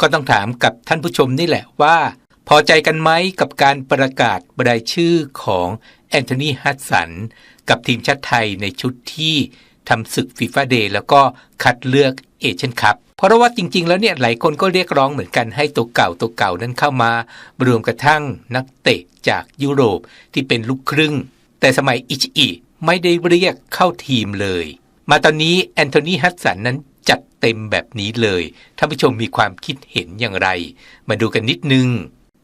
ก็ต้องถามกับท่านผู้ชมนี่แหละว่า พอใจกันไหมกับการประกาศรายชื่อของแอนโทนีฮัตสัน กับทีมชาติไทยในชุดที่ทำศึกฟีฟ่าเดย์แล้วก็คัดเลือกเอเชียนคัพเพราะว่าจริง ๆ แล้วเนี่ยหลายคนก็เรียกร้องเหมือนกันให้ตัวเก่าตัวเก่านั้นเข้ามารวมกระทั่งนักเตะจากยุโรปที่เป็นลูกครึ่ง แต่สมัยอิชิอิไม่ได้เรียกเข้าทีมเลย มาตอนนี้แอนโทนีฮัตสันนั้น เต็มแบบนี้เลยท่านผู้ชมมีความคิดเห็นอย่างไร มาดูกันนิดนึง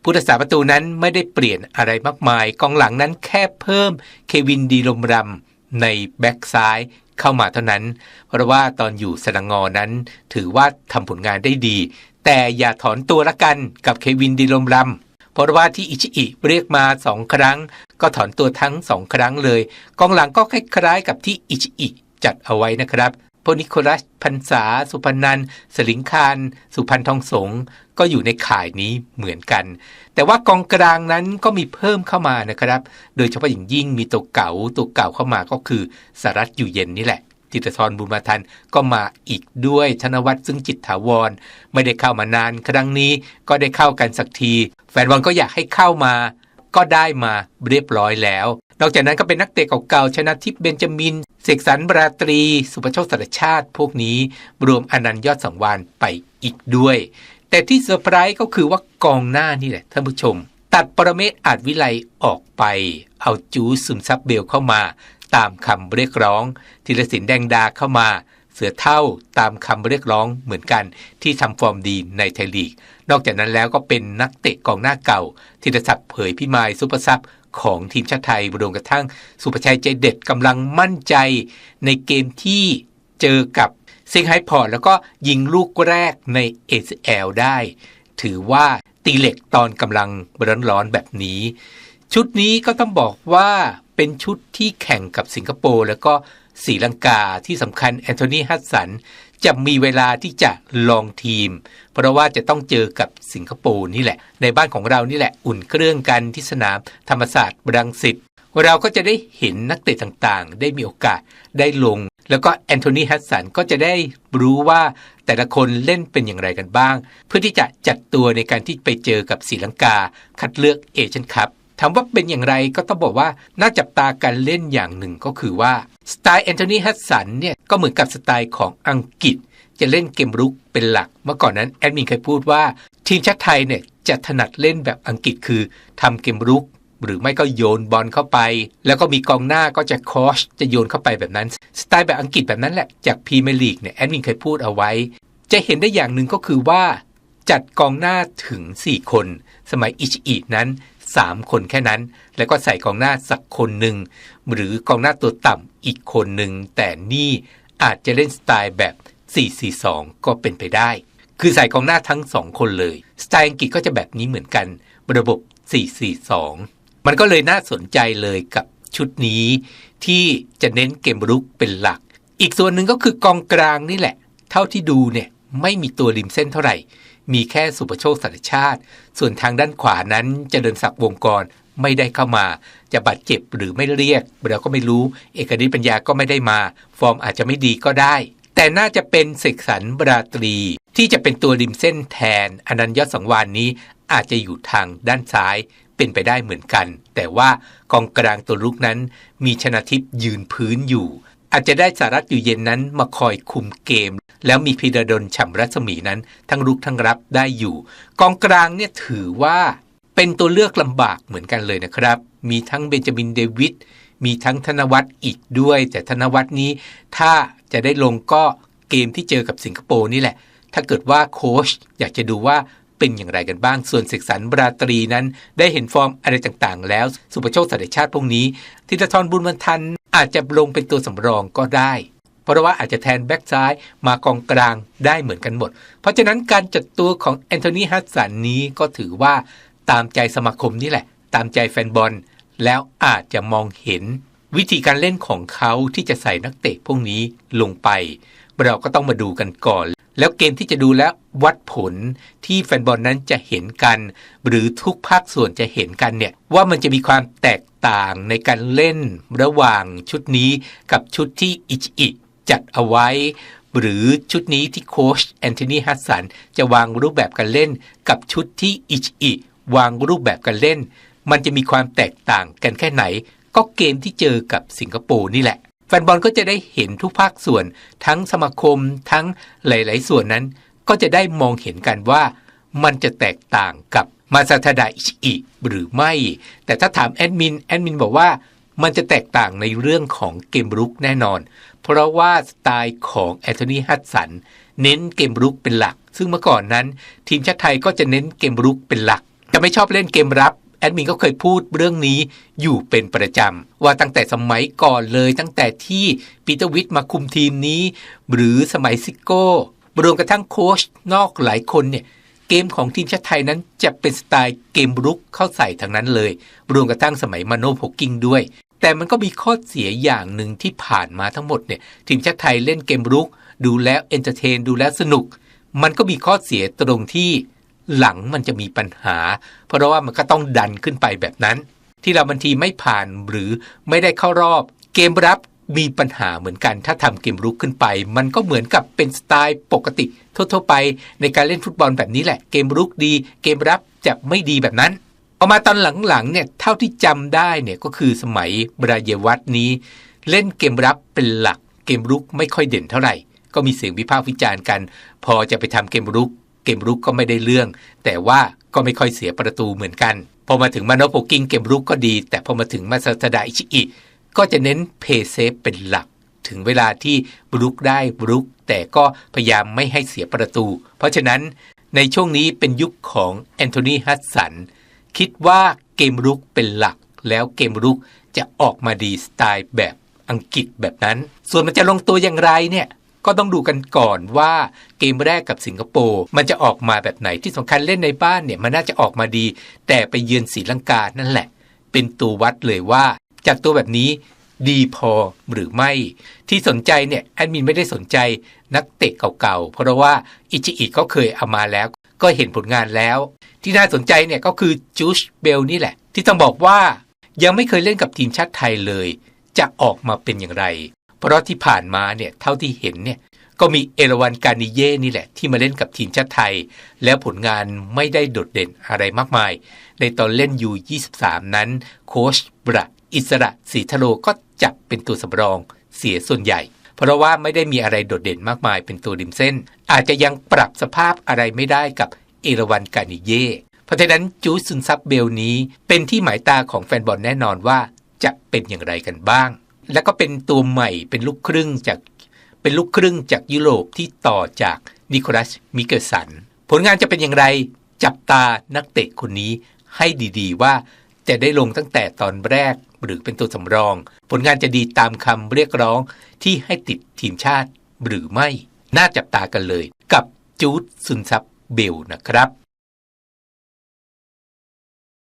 ผู้รักษาประตูนั้นไม่ได้เปลี่ยนอะไรมากมาย กองหลังนั้นแค่เพิ่มเควินดีลมรำในแบ็กซ้ายเข้ามาเท่านั้น เพราะว่าตอนอยู่สนังงอนั้น ถือว่าทำผลงานได้ดี แต่อย่าถอนตัวละกันกับเควินดีลมรำเพราะว่าที่อิชิอิเรียกมาสองครั้ง ก็ถอนตัวทั้งสองครั้งเลย กองหลังก็คล้ายๆกับที่อิชิอิจัดเอาไว้นะครับ พนิโคลัสพันษา สุพนันสลิงคารสุพันทองสงก็อยู่ในข่ายนี้เหมือนกัน แต่ว่ากองกลางนั้นก็มีเพิ่มเข้ามานะครับ โดยเฉพาะอย่างยิ่งมีตัวเก่าตัวเก่าเข้ามาก็คือสารัตอยู่เย็นนี่แหละจิตรทรบุญมาทันก็มาอีกด้วยธนวัฒน์ซึ่งจิตถาวร ไม่ได้เข้ามานานครั้งนี้ก็ได้เข้ากันสักที แฟนบอลก็อยากให้เข้ามา ก็ได้มาเรียบร้อยแล้ว นอกจากนั้นก็เป็นนักเตะเก่าๆชนะทิพย์เบนจามิน เสกสรรบราตรี สุภโชคสารชาติ พวกนี้รวมอนันต์ยอดสังวานไปอีกด้วย แต่ที่เซอร์ไพรส์ก็คือว่ากองหน้านี่แหละท่านผู้ชม ตัดปรเมศอาจวิไลออกไป เอาจูซึมซับเบลเข้ามา ตามคำเรียกร้องธีรศิลป์แดงดาเข้ามา เสือเท่าตามคำเรียกร้องเหมือนกันที่ทำฟอร์มดีในไทยลีก นอกจากนั้นแล้วก็เป็นนักเตะกองหน้าเก่าธีรศักดิ์เผยพิมายซุปเปอร์ซับของทีมชาติไทยรวมกระทั่ง สุภชัยใจเด็ดกำลังมั่นใจในเกมที่เจอกับเซิงไฮพอร์ตแล้วก็ยิงลูกแรกใน ACL ได้ ถือว่าตีเหล็กตอนกำลังร้อนๆแบบนี้ ชุดนี้ก็ต้องบอกว่าเป็นชุดที่แข่งกับสิงคโปร์แล้วก็ สีลังกาที่สำคัญแอนโทนีฮัตสันจะมีเวลาที่จะลองทีม เพราะว่าจะต้องเจอกับสิงคโปร์นี่แหละ ในบ้านของเรานี่แหละอุ่นเครื่องกันที่สนามธรรมศาสตร์รังสิตเราก็จะได้เห็นนักเตะต่างๆ ได้มีโอกาสได้ลง แล้วก็แอนโทนีฮัตสันก็จะได้รู้ว่าแต่ละคนเล่นเป็นอย่างไรกันบ้าง เพื่อที่จะจัดตัวในการที่ไปเจอกับสีลังกาคัดเลือกเอเชียนคัพ ถามว่าเป็นอย่างไรก็ต้องบอกว่าน่าจับตาการเล่นอย่างหนึ่งก็คือว่า สไตล์แอนโทนีฮัตสันเนี่ยก็เหมือนกับสไตล์ของอังกฤษ จะเล่นเกมรุกเป็นหลัก เมื่อก่อนนั้นแอดมินเคยพูดว่า ทีมชาติไทยเนี่ยจะถนัดเล่นแบบอังกฤษคือทำเกมรุกหรือไม่ก็โยนบอลเข้าไป แล้วก็มีกองหน้าก็จะคอชจะโยนเข้าไปแบบนั้น สไตล์แบบอังกฤษแบบนั้นแหละจากพรีเมียร์ลีกเนี่ยแอดมินเคยพูดเอาไว้ จะเห็นได้อย่างหนึ่งก็คือว่า จัดกองหน้าถึง 4 คน สมัยอิชิอินั้น 3 คนแค่นั้น แล้วก็ใส่กองหน้าสักคนหนึ่งหรือกองหน้าตัวต่ำอีกคนหนึ่งแต่นี่อาจจะเล่นสไตล์แบบ 4-4-2 ก็เป็นไปได้ คือใส่กองหน้าทั้ง 2 คนเลย สไตล์อังกฤษก็จะแบบนี้เหมือนกัน ระบบ 4-4-2 มันก็เลยน่าสนใจเลยกับชุดนี้ ที่จะเน้นเกมรุกเป็นหลัก อีกส่วนหนึ่งก็คือกองกลางนี่แหละ เท่าที่ดูเนี่ยไม่มีตัวริมเส้นเท่าไหร่ มีแค่สุประโชคสัญชาติ ส่วนทางด้านขวานั้นจะเดินศักดิ์วงกรไม่ได้เข้ามา จะบาดเจ็บหรือไม่เรียกเราก็ไม่รู้ เอกนิตปัญญาก็ไม่ได้มา ฟอร์มอาจจะไม่ดีก็ได้ แต่น่าจะเป็นเสกสรรบราตรี ที่จะเป็นตัวริมเส้นแทนอนันยอดสังวานนี้อาจจะอยู่ทางด้านซ้ายเป็นไปได้เหมือนกัน แต่ว่ากองกลางตัวลุกนั้น มีชนะทิพย์ยืนพื้นอยู่ อาจจะได้สารัตอยู่เย็นนั้นมาคอยคุมเกม แล้วมีพีระดลฉ่ำรัศมีนั้น ทั้งรุกทั้งรับได้อยู่ กองกลางเนี่ยถือว่าเป็นตัวเลือกลำบากเหมือนกันเลยนะครับ มีทั้งเบนจามินเดวิดมีทั้งธนวัฒน์อีกด้วย แต่ธนวัฒน์นี้ถ้าจะได้ลงก็เกมที่เจอกับสิงคโปร์นี่แหละ ถ้าเกิดว่าโค้ชอยากจะดูว่าเป็นอย่างไรกันบ้าง ส่วนเสกสรรบราตรีนั้น ได้เห็นฟอร์มอะไรต่างๆ แล้ว สุประโชคสัตชาติพวกนี้ ทิตทรบุญมันทันอาจจะลงเป็นตัวสำรองก็ได้ เพราะว่าอาจจะแทนแบ็กซ้ายมากองกลางได้เหมือนกันหมด เพราะฉะนั้นการจัดตัวของแอนโทนีฮัตสันนี้ก็ถือว่าตามใจสมาคมนี่แหละ ตามใจแฟนบอล แล้วอาจจะมองเห็น วิธีการเล่นของเขาที่จะใส่นักเตะพวกนี้ลงไป เราก็ต้องมาดูกันก่อน แล้วเกมที่จะดูแล้ววัดผลที่แฟนบอลนั้นจะเห็นกัน หรือทุกภาคส่วนจะเห็นกันเนี่ยว่ามันจะมีความแตกต่างในการเล่นระหว่างชุดนี้กับชุดที่อิจิ จัดเอาไว้ หรือชุดนี้ที่โค้ชแอนโทนีฮัสสันจะวางรูปแบบการเล่น กับชุดที่อิชอิวางรูปแบบการเล่น มันจะมีความแตกต่างกันแค่ไหน ก็เกมที่เจอกับสิงคโปร์นี่แหละแฟนบอลก็จะได้เห็นทุกภาคส่วน ทั้งสมาคมทั้งหลาย ๆ ส่วนนั้น ก็จะได้มองเห็นกันว่า มันจะแตกต่างกับมาซาทาดาอิชอิหรือไม่ แต่ถ้าถามแอดมินแอดมินบอกว่า มันจะแตกต่างในเรื่องของเกมรุกแน่นอน เพราะว่าสไตล์ของแอนโทนีฮัตสันเน้นเกมรุกเป็นหลัก ซึ่งเมื่อก่อนนั้น ทีมชาติไทยก็จะเน้นเกมรุกเป็นหลัก จะไม่ชอบเล่นเกมรับแอดมินก็เคยพูดเรื่องนี้อยู่เป็นประจำ ว่าตั้งแต่สมัยก่อนเลยตั้งแต่ที่ปีเตอร์วิทมาคุมทีมนี้ หรือสมัยซิโก้รวมกระทั่งโค้ชนอกหลายคนเนี่ยเกมของทีมชาติไทยนั้นจะเป็นสไตล์เกมรุกเข้าใส่ทางนั้นเลย รวมกระทั่งสมัยมาโนโพกิ้งด้วย แต่มันก็มีข้อเสียอย่างหนึ่งที่ผ่านมาทั้งหมดเนี่ยทีมชาติไทยเล่นเกมรุก ดูแล้วเอนเตอร์เทนดูแล้วสนุก มันก็มีข้อเสียตรงที่หลังมันจะมีปัญหา เพราะว่ามันก็ต้องดันขึ้นไปแบบนั้น ที่เราบางทีไม่ผ่านหรือไม่ได้เข้ารอบ เกมรับมีปัญหาเหมือนกัน ถ้าทำเกมรุกขึ้นไป มันก็เหมือนกับเป็นสไตล์ปกติทั่วๆไป ในการเล่นฟุตบอลแบบนี้แหละ เกมรุกดี เกมรับจะไม่ดีแบบนั้น พอมาตอนหลังๆเนี่ยเท่าที่จำได้เนี่ยก็คือสมัยบราเยวัตนี้ เล่นเกมรับเป็นหลักเกมรุกไม่ค่อยเด่นเท่าไหร่ ก็มีเสียงวิพากษ์วิจารณ์กัน พอจะไปทำเกมรุก เกมรุกก็ไม่ได้เรื่อง แต่ว่าก็ไม่ค่อยเสียประตูเหมือนกัน พอมาถึงมาโนโปกิ้งเกมรุกก็ดี แต่พอมาถึงมาซาตดาอิชิอิก็จะเน้นเพย์เซฟเป็นหลัก ถึงเวลาที่บรุกได้บรุก แต่ก็พยายามไม่ให้เสียประตู เพราะฉะนั้นในช่วงนี้เป็นยุคของแอนโทนีฮัตสัน คิดว่าเกมรุกเป็นหลัก แล้วเกมรุกจะออกมาดีสไตล์แบบอังกฤษแบบนั้น ส่วนมันจะลงตัวอย่างไรเนี่ยก็ต้องดูกันก่อนว่าเกมแรกกับสิงคโปร์มันจะออกมาแบบไหนที่สำคัญเล่นในบ้านเนี่ยมันน่าจะออกมาดี แต่ไปเยือนศรีลังกานั่นแหละ เป็นตัววัดเลยว่าจากตัวแบบนี้ดีพอหรือไม่ ที่สนใจเนี่ยแอดมินไม่ได้สนใจนักเตะเก่าๆ เพราะว่าอิจิอิก็เคยเอามาแล้ว ก็เห็นผลงานแล้ว ที่น่าสนใจเนี่ยก็คือจูชเบลนี่แหละ ที่ต้องบอกว่ายังไม่เคยเล่นกับทีมชาติไทยเลย จะออกมาเป็นอย่างไร เพราะที่ผ่านมาเนี่ยเท่าที่เห็นเนี่ยก็มีเอราวันการนิเย่นี่แหละ ที่มาเล่นกับทีมชาติไทย แล้วผลงานไม่ได้โดดเด่นอะไรมากมาย ในตอนเล่นยู23 นั้น โค้ชบระอิสระศรีทโลก็จับเป็นตัวสำรองเสียส่วนใหญ่ เพราะว่าไม่ได้มีอะไรโดดเด่นมากมายเป็นตัวริมเส้น อาจจะยังปรับสภาพอะไรไม่ได้กับเอราวันกานิเย่เพราะฉะนั้นจูซุนซับเบลนี้เป็นที่หมายตาของแฟนบอลแน่นอนว่าจะเป็นอย่างไรกันบ้าง แล้วก็เป็นตัวใหม่เป็นลูกครึ่งจากเป็นลูกครึ่งจากยุโรปที่ต่อจากนิโคลัสมิเกลสัน ผลงานจะเป็นอย่างไรจับตานักเตะคนนี้ให้ดีๆว่า จะได้ลงตั้งแต่ตอนแรกหรือเป็นตัวสำรอง ผลงานจะดีตามคำเรียกร้องที่ให้ติดทีมชาติหรือไม่ น่าจับตากันเลย กับจูดซุนซับเบลนะครับ